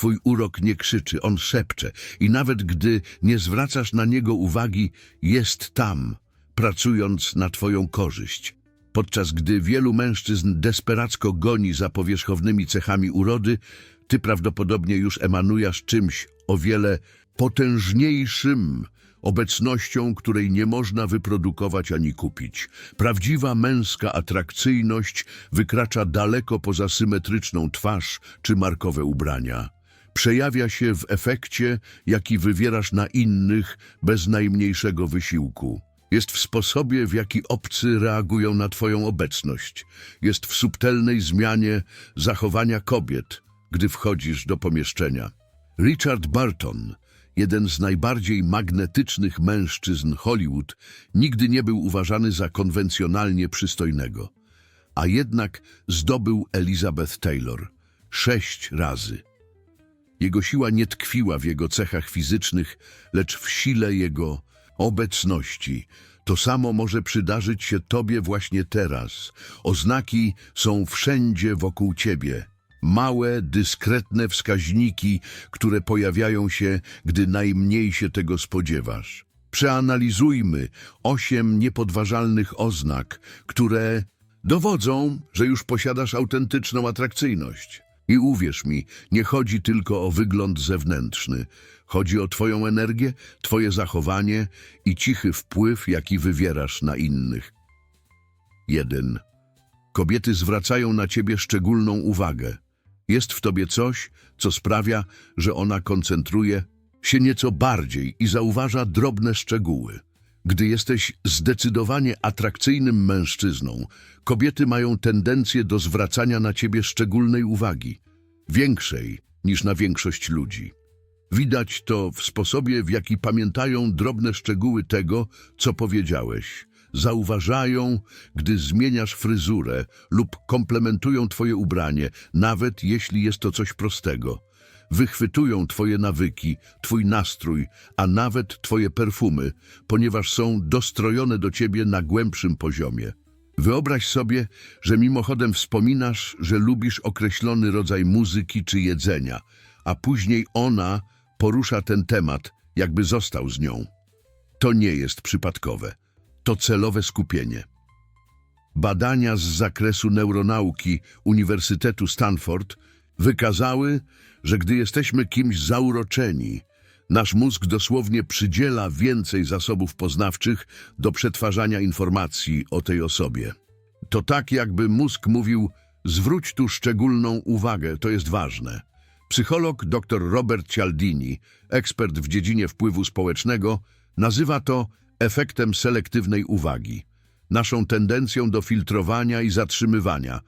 twój urok nie krzyczy, on szepcze i nawet gdy nie zwracasz na niego uwagi, jest tam, pracując na twoją korzyść. Podczas gdy wielu mężczyzn desperacko goni za powierzchownymi cechami urody, ty prawdopodobnie już emanujesz czymś o wiele potężniejszym, obecnością, której nie można wyprodukować ani kupić. Prawdziwa męska atrakcyjność wykracza daleko poza symetryczną twarz czy markowe ubrania. Przejawia się w efekcie, jaki wywierasz na innych bez najmniejszego wysiłku. Jest w sposobie, w jaki obcy reagują na Twoją obecność. Jest w subtelnej zmianie zachowania kobiet, gdy wchodzisz do pomieszczenia. Richard Barton, jeden z najbardziej magnetycznych mężczyzn Hollywood, nigdy nie był uważany za konwencjonalnie przystojnego. A jednak zdobył Elizabeth Taylor sześć razy. Jego siła nie tkwiła w jego cechach fizycznych, lecz w sile jego obecności. To samo może przydarzyć się tobie właśnie teraz. Oznaki są wszędzie wokół ciebie. Małe, dyskretne wskaźniki, które pojawiają się, gdy najmniej się tego spodziewasz. Przeanalizujmy osiem niepodważalnych oznak, które dowodzą, że już posiadasz autentyczną atrakcyjność. I uwierz mi, nie chodzi tylko o wygląd zewnętrzny. Chodzi o twoją energię, twoje zachowanie i cichy wpływ, jaki wywierasz na innych. 1. Kobiety zwracają na ciebie szczególną uwagę. Jest w tobie coś, co sprawia, że ona koncentruje się nieco bardziej i zauważa drobne szczegóły. Gdy jesteś zdecydowanie atrakcyjnym mężczyzną, kobiety mają tendencję do zwracania na ciebie szczególnej uwagi, większej niż na większość ludzi. Widać to w sposobie, w jaki pamiętają drobne szczegóły tego, co powiedziałeś. Zauważają, gdy zmieniasz fryzurę lub komplementują twoje ubranie, nawet jeśli jest to coś prostego. Wychwytują twoje nawyki, twój nastrój, a nawet twoje perfumy, ponieważ są dostrojone do ciebie na głębszym poziomie. Wyobraź sobie, że mimochodem wspominasz, że lubisz określony rodzaj muzyki czy jedzenia, a później ona porusza ten temat, jakby został z nią. To nie jest przypadkowe. To celowe skupienie. Badania z zakresu neuronauki Uniwersytetu Stanford wykazały, że gdy jesteśmy kimś zauroczeni, nasz mózg dosłownie przydziela więcej zasobów poznawczych do przetwarzania informacji o tej osobie. To tak, jakby mózg mówił: zwróć tu szczególną uwagę, to jest ważne. Psycholog dr Robert Cialdini, ekspert w dziedzinie wpływu społecznego, nazywa to efektem selektywnej uwagi, naszą tendencją do filtrowania i zatrzymywania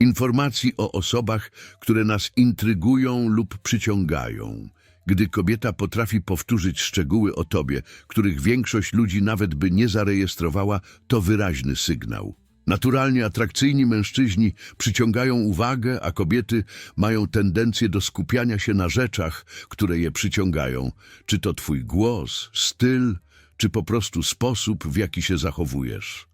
informacji o osobach, które nas intrygują lub przyciągają. Gdy kobieta potrafi powtórzyć szczegóły o tobie, których większość ludzi nawet by nie zarejestrowała, to wyraźny sygnał. Naturalnie atrakcyjni mężczyźni przyciągają uwagę, a kobiety mają tendencję do skupiania się na rzeczach, które je przyciągają. Czy to twój głos, styl, czy po prostu sposób, w jaki się zachowujesz.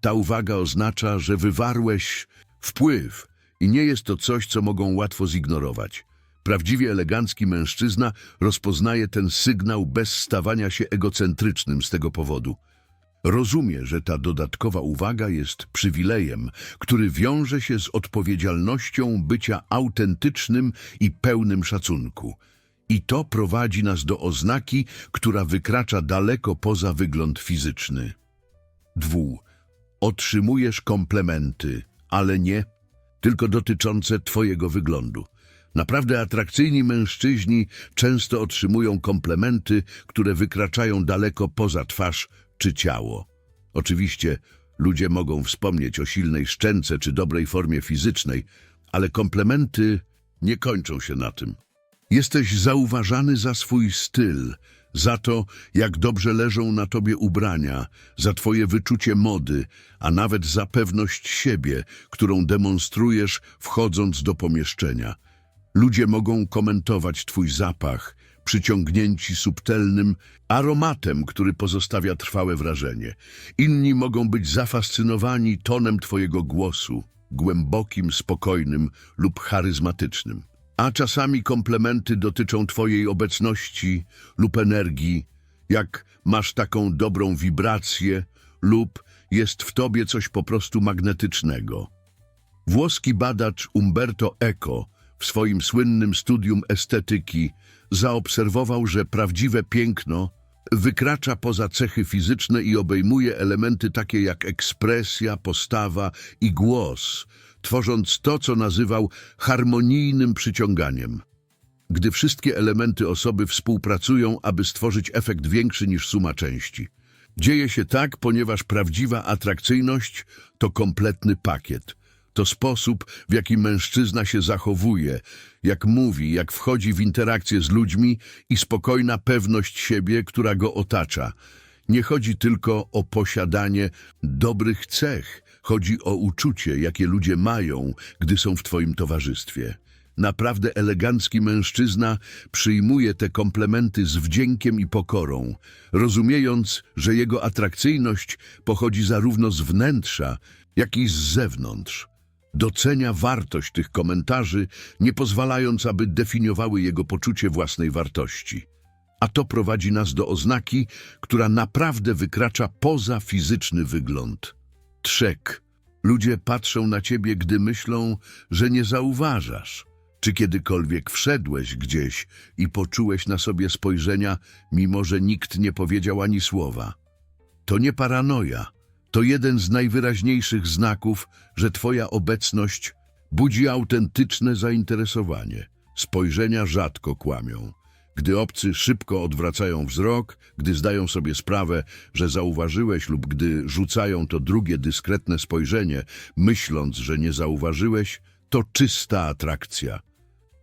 Ta uwaga oznacza, że wywarłeś wpływ i nie jest to coś, co mogą łatwo zignorować. Prawdziwie elegancki mężczyzna rozpoznaje ten sygnał bez stawania się egocentrycznym z tego powodu. Rozumie, że ta dodatkowa uwaga jest przywilejem, który wiąże się z odpowiedzialnością bycia autentycznym i pełnym szacunku. I to prowadzi nas do oznaki, która wykracza daleko poza wygląd fizyczny. Dwu. Otrzymujesz komplementy, ale nie tylko dotyczące twojego wyglądu. Naprawdę atrakcyjni mężczyźni często otrzymują komplementy, które wykraczają daleko poza twarz czy ciało. Oczywiście ludzie mogą wspomnieć o silnej szczęce czy dobrej formie fizycznej, ale komplementy nie kończą się na tym. Jesteś zauważany za swój styl, za to, jak dobrze leżą na tobie ubrania, za twoje wyczucie mody, a nawet za pewność siebie, którą demonstrujesz wchodząc do pomieszczenia. Ludzie mogą komentować twój zapach, przyciągnięci subtelnym aromatem, który pozostawia trwałe wrażenie. Inni mogą być zafascynowani tonem twojego głosu, głębokim, spokojnym lub charyzmatycznym. A czasami komplementy dotyczą Twojej obecności lub energii, jak masz taką dobrą wibrację lub jest w Tobie coś po prostu magnetycznego. Włoski badacz Umberto Eco w swoim słynnym studium estetyki zaobserwował, że prawdziwe piękno wykracza poza cechy fizyczne i obejmuje elementy takie jak ekspresja, postawa i głos, tworząc to, co nazywał harmonijnym przyciąganiem. Gdy wszystkie elementy osoby współpracują, aby stworzyć efekt większy niż suma części. Dzieje się tak, ponieważ prawdziwa atrakcyjność to kompletny pakiet. To sposób, w jaki mężczyzna się zachowuje, jak mówi, jak wchodzi w interakcję z ludźmi i spokojna pewność siebie, która go otacza. Nie chodzi tylko o posiadanie dobrych cech, chodzi o uczucie, jakie ludzie mają, gdy są w Twoim towarzystwie. Naprawdę elegancki mężczyzna przyjmuje te komplementy z wdziękiem i pokorą, rozumiejąc, że jego atrakcyjność pochodzi zarówno z wnętrza, jak i z zewnątrz. Docenia wartość tych komentarzy, nie pozwalając, aby definiowały jego poczucie własnej wartości. A to prowadzi nas do oznaki, która naprawdę wykracza poza fizyczny wygląd. Trzek. Ludzie patrzą na ciebie, gdy myślą, że nie zauważasz. Czy kiedykolwiek wszedłeś gdzieś i poczułeś na sobie spojrzenia, mimo że nikt nie powiedział ani słowa? To nie paranoja. To jeden z najwyraźniejszych znaków, że Twoja obecność budzi autentyczne zainteresowanie. Spojrzenia rzadko kłamią. Gdy obcy szybko odwracają wzrok, gdy zdają sobie sprawę, że zauważyłeś lub gdy rzucają to drugie dyskretne spojrzenie, myśląc, że nie zauważyłeś, to czysta atrakcja.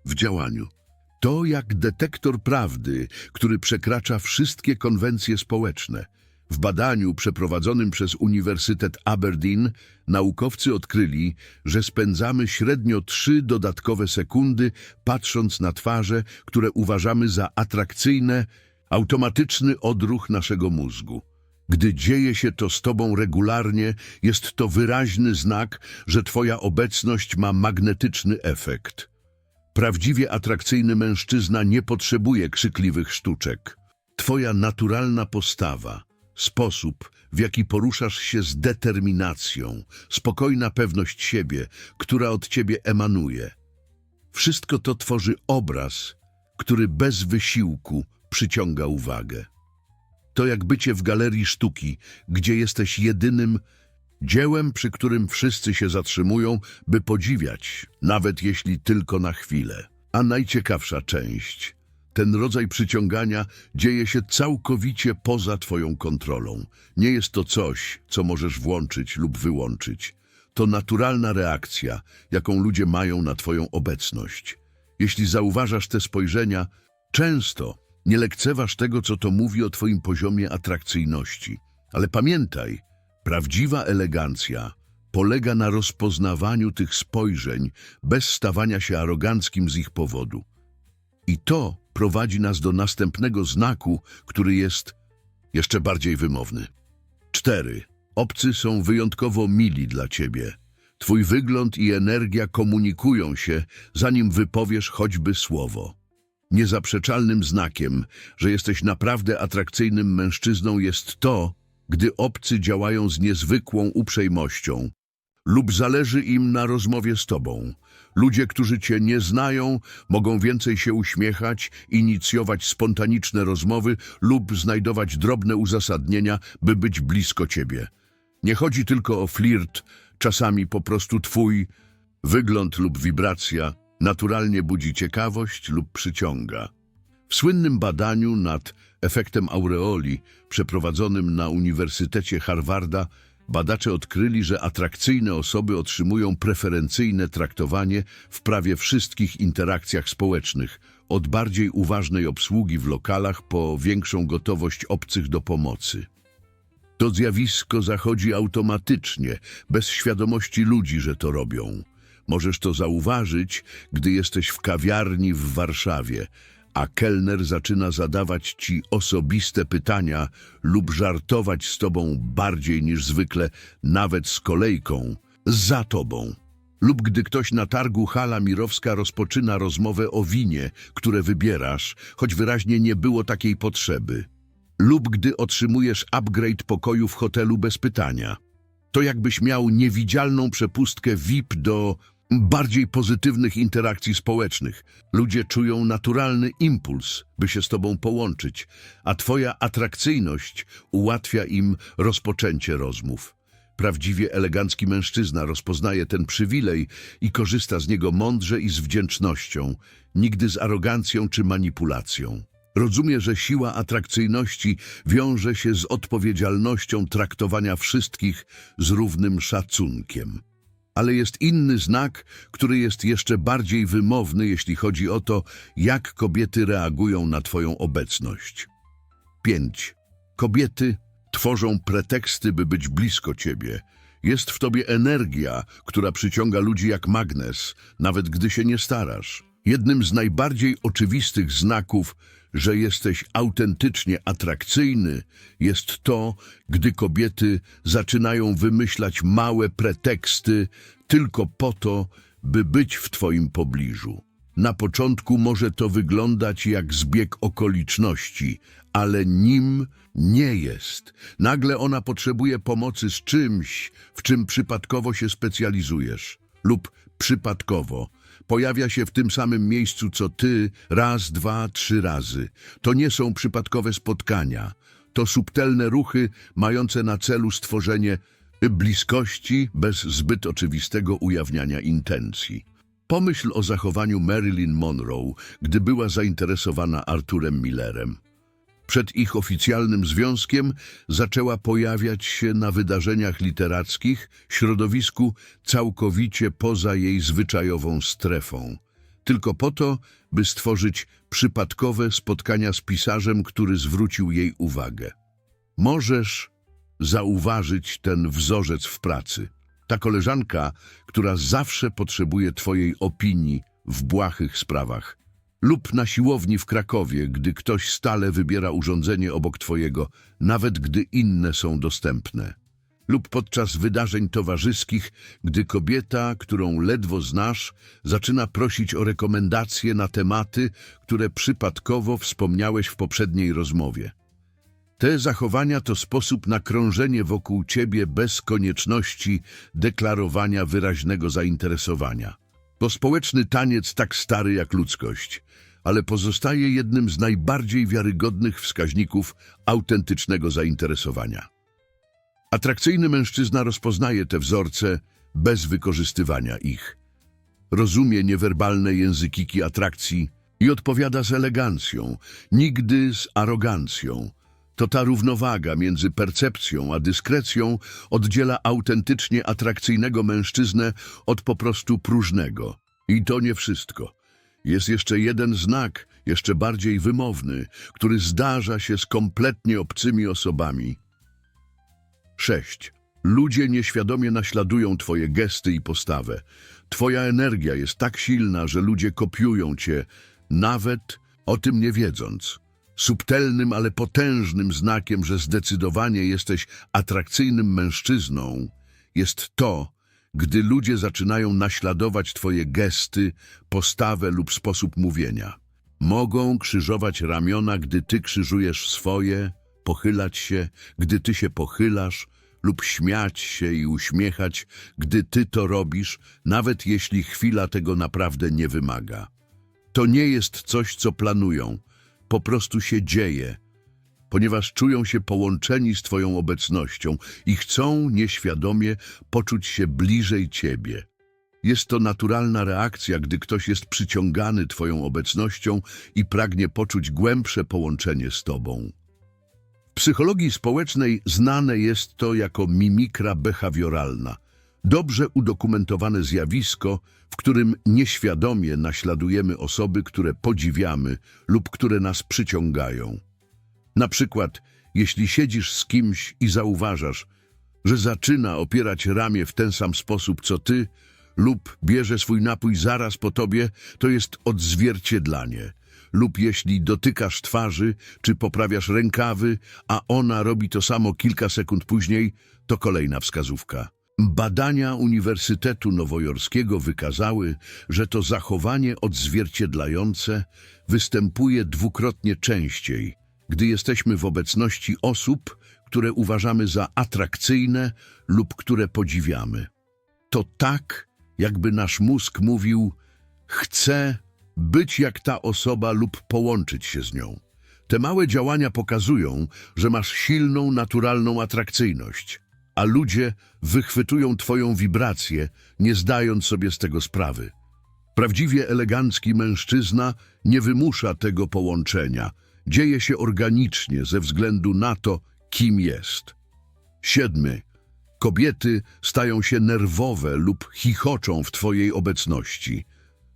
W działaniu. To jak detektor prawdy, który przekracza wszystkie konwencje społeczne. W badaniu przeprowadzonym przez Uniwersytet Aberdeen naukowcy odkryli, że spędzamy średnio trzy dodatkowe sekundy patrząc na twarze, które uważamy za atrakcyjne, automatyczny odruch naszego mózgu. Gdy dzieje się to z tobą regularnie, jest to wyraźny znak, że twoja obecność ma magnetyczny efekt. Prawdziwie atrakcyjny mężczyzna nie potrzebuje krzykliwych sztuczek. Twoja naturalna postawa, sposób, w jaki poruszasz się z determinacją, spokojna pewność siebie, która od ciebie emanuje. Wszystko to tworzy obraz, który bez wysiłku przyciąga uwagę. To jak bycie w galerii sztuki, gdzie jesteś jedynym dziełem, przy którym wszyscy się zatrzymują, by podziwiać, nawet jeśli tylko na chwilę. A najciekawsza część. Ten rodzaj przyciągania dzieje się całkowicie poza Twoją kontrolą. Nie jest to coś, co możesz włączyć lub wyłączyć. To naturalna reakcja, jaką ludzie mają na Twoją obecność. Jeśli zauważasz te spojrzenia, często nie lekceważ tego, co to mówi o Twoim poziomie atrakcyjności. Ale pamiętaj, prawdziwa elegancja polega na rozpoznawaniu tych spojrzeń bez stawania się aroganckim z ich powodu. I to prowadzi nas do następnego znaku, który jest jeszcze bardziej wymowny. 4. Obcy są wyjątkowo mili dla ciebie. Twój wygląd i energia komunikują się, zanim wypowiesz choćby słowo. Niezaprzeczalnym znakiem, że jesteś naprawdę atrakcyjnym mężczyzną jest to, gdy obcy działają z niezwykłą uprzejmością lub zależy im na rozmowie z tobą. Ludzie, którzy cię nie znają, mogą więcej się uśmiechać, inicjować spontaniczne rozmowy lub znajdować drobne uzasadnienia, by być blisko ciebie. Nie chodzi tylko o flirt, czasami po prostu twój wygląd lub wibracja naturalnie budzi ciekawość lub przyciąga. W słynnym badaniu nad efektem aureoli przeprowadzonym na Uniwersytecie Harvarda badacze odkryli, że atrakcyjne osoby otrzymują preferencyjne traktowanie w prawie wszystkich interakcjach społecznych, od bardziej uważnej obsługi w lokalach po większą gotowość obcych do pomocy. To zjawisko zachodzi automatycznie, bez świadomości ludzi, że to robią. Możesz to zauważyć, gdy jesteś w kawiarni w Warszawie, a kelner zaczyna zadawać ci osobiste pytania lub żartować z tobą bardziej niż zwykle, nawet z kolejką, za tobą. Lub gdy ktoś na targu hala Mirowska rozpoczyna rozmowę o winie, które wybierasz, choć wyraźnie nie było takiej potrzeby. Lub gdy otrzymujesz upgrade pokoju w hotelu bez pytania. To jakbyś miał niewidzialną przepustkę VIP do bardziej pozytywnych interakcji społecznych. Ludzie czują naturalny impuls, by się z tobą połączyć, a twoja atrakcyjność ułatwia im rozpoczęcie rozmów. Prawdziwie elegancki mężczyzna rozpoznaje ten przywilej i korzysta z niego mądrze i z wdzięcznością, nigdy z arogancją czy manipulacją. Rozumie, że siła atrakcyjności wiąże się z odpowiedzialnością traktowania wszystkich z równym szacunkiem. Ale jest inny znak, który jest jeszcze bardziej wymowny, jeśli chodzi o to, jak kobiety reagują na Twoją obecność. 5. Kobiety tworzą preteksty, by być blisko Ciebie. Jest w Tobie energia, która przyciąga ludzi jak magnes, nawet gdy się nie starasz. Jednym z najbardziej oczywistych znaków, że jesteś autentycznie atrakcyjny, jest to, gdy kobiety zaczynają wymyślać małe preteksty tylko po to, by być w Twoim pobliżu. Na początku może to wyglądać jak zbieg okoliczności, ale nim nie jest. Nagle ona potrzebuje pomocy z czymś, w czym przypadkowo się specjalizujesz, lub przypadkowo pojawia się w tym samym miejscu co ty raz, dwa, trzy razy. To nie są przypadkowe spotkania. To subtelne ruchy mające na celu stworzenie bliskości bez zbyt oczywistego ujawniania intencji. Pomyśl o zachowaniu Marilyn Monroe, gdy była zainteresowana Arturem Millerem. Przed ich oficjalnym związkiem zaczęła pojawiać się na wydarzeniach literackich, środowisku całkowicie poza jej zwyczajową strefą. Tylko po to, by stworzyć przypadkowe spotkania z pisarzem, który zwrócił jej uwagę. Możesz zauważyć ten wzorzec w pracy. Ta koleżanka, która zawsze potrzebuje Twojej opinii w błahych sprawach. Lub na siłowni w Krakowie, gdy ktoś stale wybiera urządzenie obok Twojego, nawet gdy inne są dostępne. Lub podczas wydarzeń towarzyskich, gdy kobieta, którą ledwo znasz, zaczyna prosić o rekomendacje na tematy, które przypadkowo wspomniałeś w poprzedniej rozmowie. Te zachowania to sposób na krążenie wokół ciebie bez konieczności deklarowania wyraźnego zainteresowania. To społeczny taniec tak stary jak ludzkość, ale pozostaje jednym z najbardziej wiarygodnych wskaźników autentycznego zainteresowania. Atrakcyjny mężczyzna rozpoznaje te wzorce bez wykorzystywania ich. Rozumie niewerbalne językiki atrakcji i odpowiada z elegancją, nigdy z arogancją. To ta równowaga między percepcją a dyskrecją oddziela autentycznie atrakcyjnego mężczyznę od po prostu próżnego. I to nie wszystko. Jest jeszcze jeden znak, jeszcze bardziej wymowny, który zdarza się z kompletnie obcymi osobami. 6. Ludzie nieświadomie naśladują Twoje gesty i postawę. Twoja energia jest tak silna, że ludzie kopiują Cię, nawet o tym nie wiedząc. Subtelnym, ale potężnym znakiem, że zdecydowanie jesteś atrakcyjnym mężczyzną, jest to, gdy ludzie zaczynają naśladować Twoje gesty, postawę lub sposób mówienia. Mogą krzyżować ramiona, gdy Ty krzyżujesz swoje, pochylać się, gdy Ty się pochylasz, lub śmiać się i uśmiechać, gdy Ty to robisz, nawet jeśli chwila tego naprawdę nie wymaga. To nie jest coś, co planują, po prostu się dzieje, ponieważ czują się połączeni z Twoją obecnością i chcą nieświadomie poczuć się bliżej Ciebie. Jest to naturalna reakcja, gdy ktoś jest przyciągany Twoją obecnością i pragnie poczuć głębsze połączenie z Tobą. W psychologii społecznej znane jest to jako mimikra behawioralna. Dobrze udokumentowane zjawisko, w którym nieświadomie naśladujemy osoby, które podziwiamy lub które nas przyciągają. Na przykład, jeśli siedzisz z kimś i zauważasz, że zaczyna opierać ramię w ten sam sposób co ty, lub bierze swój napój zaraz po tobie, to jest odzwierciedlanie. Lub jeśli dotykasz twarzy, czy poprawiasz rękawy, a ona robi to samo kilka sekund później, to kolejna wskazówka. Badania Uniwersytetu Nowojorskiego wykazały, że to zachowanie odzwierciedlające występuje dwukrotnie częściej, gdy jesteśmy w obecności osób, które uważamy za atrakcyjne lub które podziwiamy. To tak, jakby nasz mózg mówił: Chcę być jak ta osoba lub połączyć się z nią. Te małe działania pokazują, że masz silną, naturalną atrakcyjność, a ludzie wychwytują Twoją wibrację, nie zdając sobie z tego sprawy. Prawdziwie elegancki mężczyzna nie wymusza tego połączenia. Dzieje się organicznie ze względu na to, kim jest. Siedmy. Kobiety stają się nerwowe lub chichoczą w Twojej obecności.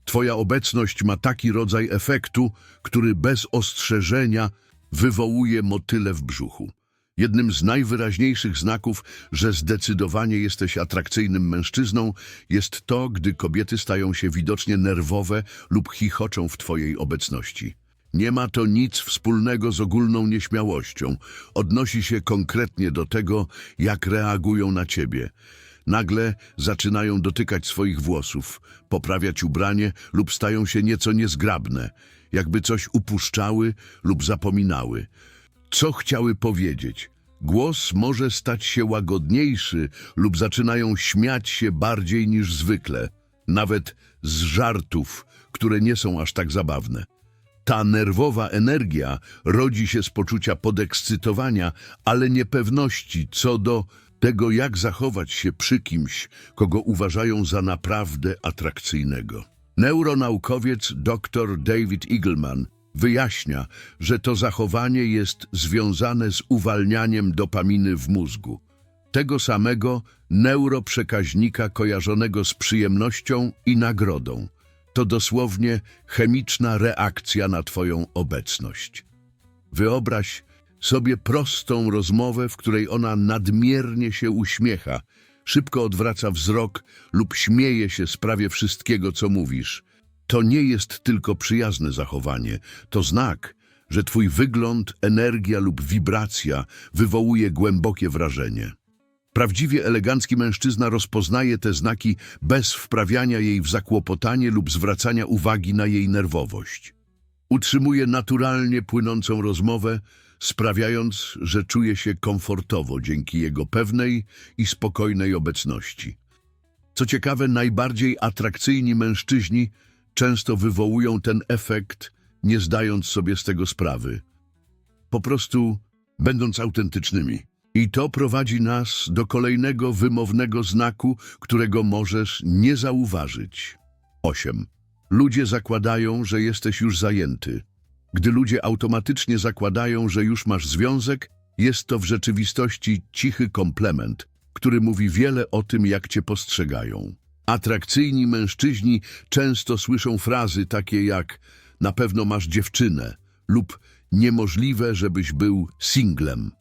Twoja obecność ma taki rodzaj efektu, który bez ostrzeżenia wywołuje motyle w brzuchu. Jednym z najwyraźniejszych znaków, że zdecydowanie jesteś atrakcyjnym mężczyzną, jest to, gdy kobiety stają się widocznie nerwowe lub chichoczą w Twojej obecności. Nie ma to nic wspólnego z ogólną nieśmiałością. Odnosi się konkretnie do tego, jak reagują na Ciebie. Nagle zaczynają dotykać swoich włosów, poprawiać ubranie lub stają się nieco niezgrabne, jakby coś upuszczały lub zapominały. Co chciały powiedzieć? Głos może stać się łagodniejszy lub zaczynają śmiać się bardziej niż zwykle, nawet z żartów, które nie są aż tak zabawne. Ta nerwowa energia rodzi się z poczucia podekscytowania, ale niepewności co do tego, jak zachować się przy kimś, kogo uważają za naprawdę atrakcyjnego. Neuronaukowiec dr David Eagleman wyjaśnia, że to zachowanie jest związane z uwalnianiem dopaminy w mózgu, tego samego neuroprzekaźnika kojarzonego z przyjemnością i nagrodą. To dosłownie chemiczna reakcja na Twoją obecność. Wyobraź sobie prostą rozmowę, w której ona nadmiernie się uśmiecha, szybko odwraca wzrok lub śmieje się z prawie wszystkiego, co mówisz. To nie jest tylko przyjazne zachowanie, to znak, że Twój wygląd, energia lub wibracja wywołuje głębokie wrażenie. Prawdziwie elegancki mężczyzna rozpoznaje te znaki bez wprawiania jej w zakłopotanie lub zwracania uwagi na jej nerwowość. Utrzymuje naturalnie płynącą rozmowę, sprawiając, że czuje się komfortowo dzięki jego pewnej i spokojnej obecności. Co ciekawe, najbardziej atrakcyjni mężczyźni często wywołują ten efekt, nie zdając sobie z tego sprawy. Po prostu będąc autentycznymi. I to prowadzi nas do kolejnego wymownego znaku, którego możesz nie zauważyć. 8. Ludzie zakładają, że jesteś już zajęty. Gdy ludzie automatycznie zakładają, że już masz związek, jest to w rzeczywistości cichy komplement, który mówi wiele o tym, jak cię postrzegają. Atrakcyjni mężczyźni często słyszą frazy takie jak na pewno masz dziewczynę lub niemożliwe, żebyś był singlem.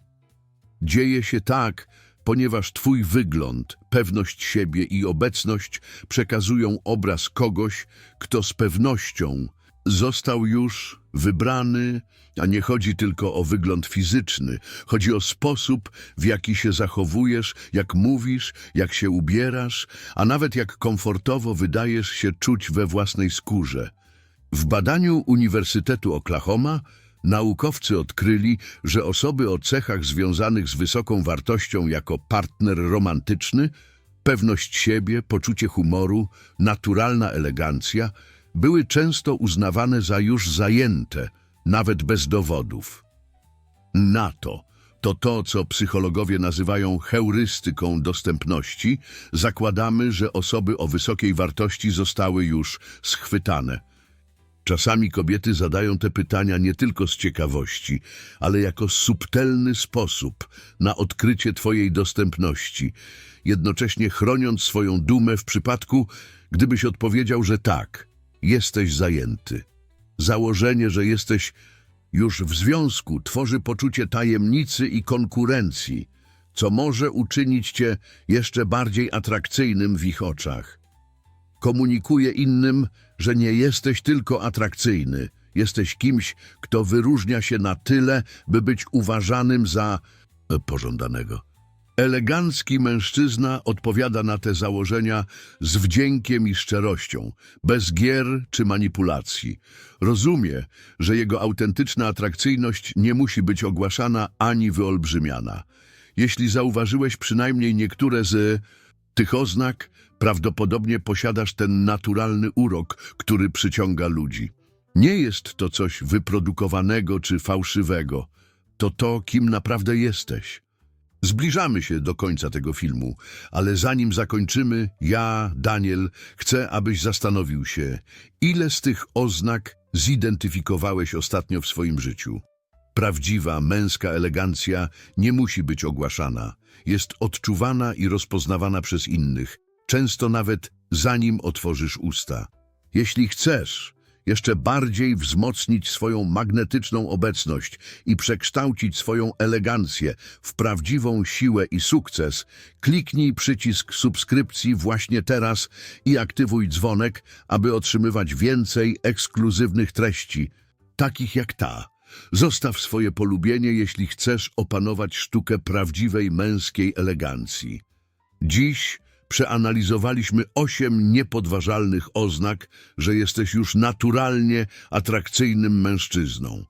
Dzieje się tak, ponieważ Twój wygląd, pewność siebie i obecność przekazują obraz kogoś, kto z pewnością został już wybrany, a nie chodzi tylko o wygląd fizyczny, chodzi o sposób, w jaki się zachowujesz, jak mówisz, jak się ubierasz, a nawet jak komfortowo wydajesz się czuć we własnej skórze. W badaniu Uniwersytetu Oklahoma naukowcy odkryli, że osoby o cechach związanych z wysoką wartością jako partner romantyczny, pewność siebie, poczucie humoru, naturalna elegancja były często uznawane za już zajęte, nawet bez dowodów. Na to, to to, co psychologowie nazywają heurystyką dostępności, zakładamy, że osoby o wysokiej wartości zostały już schwytane. Czasami kobiety zadają te pytania nie tylko z ciekawości, ale jako subtelny sposób na odkrycie Twojej dostępności, jednocześnie chroniąc swoją dumę w przypadku, gdybyś odpowiedział, że tak, jesteś zajęty. Założenie, że jesteś już w związku, tworzy poczucie tajemnicy i konkurencji, co może uczynić Cię jeszcze bardziej atrakcyjnym w ich oczach. Komunikuje innym, że nie jesteś tylko atrakcyjny, jesteś kimś, kto wyróżnia się na tyle, by być uważanym za e, pożądanego. Elegancki mężczyzna odpowiada na te założenia z wdziękiem i szczerością, bez gier czy manipulacji. Rozumie, że jego autentyczna atrakcyjność nie musi być ogłaszana ani wyolbrzymiana. Jeśli zauważyłeś przynajmniej niektóre z tych oznak, prawdopodobnie posiadasz ten naturalny urok, który przyciąga ludzi. Nie jest to coś wyprodukowanego czy fałszywego. To to, kim naprawdę jesteś. Zbliżamy się do końca tego filmu, ale zanim zakończymy, ja, Daniel, chcę, abyś zastanowił się, ile z tych oznak zidentyfikowałeś ostatnio w swoim życiu. Prawdziwa męska elegancja nie musi być ogłaszana. Jest odczuwana i rozpoznawana przez innych, często nawet zanim otworzysz usta. Jeśli chcesz jeszcze bardziej wzmocnić swoją magnetyczną obecność i przekształcić swoją elegancję w prawdziwą siłę i sukces, kliknij przycisk subskrypcji właśnie teraz i aktywuj dzwonek, aby otrzymywać więcej ekskluzywnych treści, takich jak ta. Zostaw swoje polubienie, jeśli chcesz opanować sztukę prawdziwej męskiej elegancji. Dziś przeanalizowaliśmy osiem niepodważalnych oznak, że jesteś już naturalnie atrakcyjnym mężczyzną.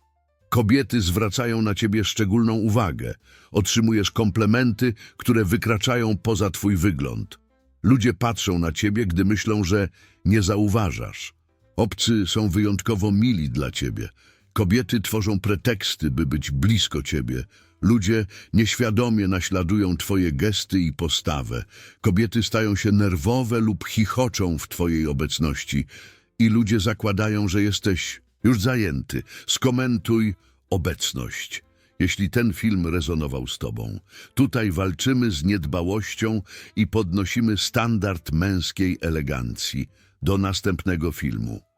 Kobiety zwracają na ciebie szczególną uwagę. Otrzymujesz komplementy, które wykraczają poza twój wygląd. Ludzie patrzą na ciebie, gdy myślą, że nie zauważasz. Obcy są wyjątkowo mili dla ciebie. Kobiety tworzą preteksty, by być blisko ciebie. Ludzie nieświadomie naśladują twoje gesty i postawę. Kobiety stają się nerwowe lub chichoczą w twojej obecności. I ludzie zakładają, że jesteś już zajęty. Skomentuj obecność. Jeśli ten film rezonował z tobą, tutaj walczymy z niedbałością i podnosimy standard męskiej elegancji. Do następnego filmu.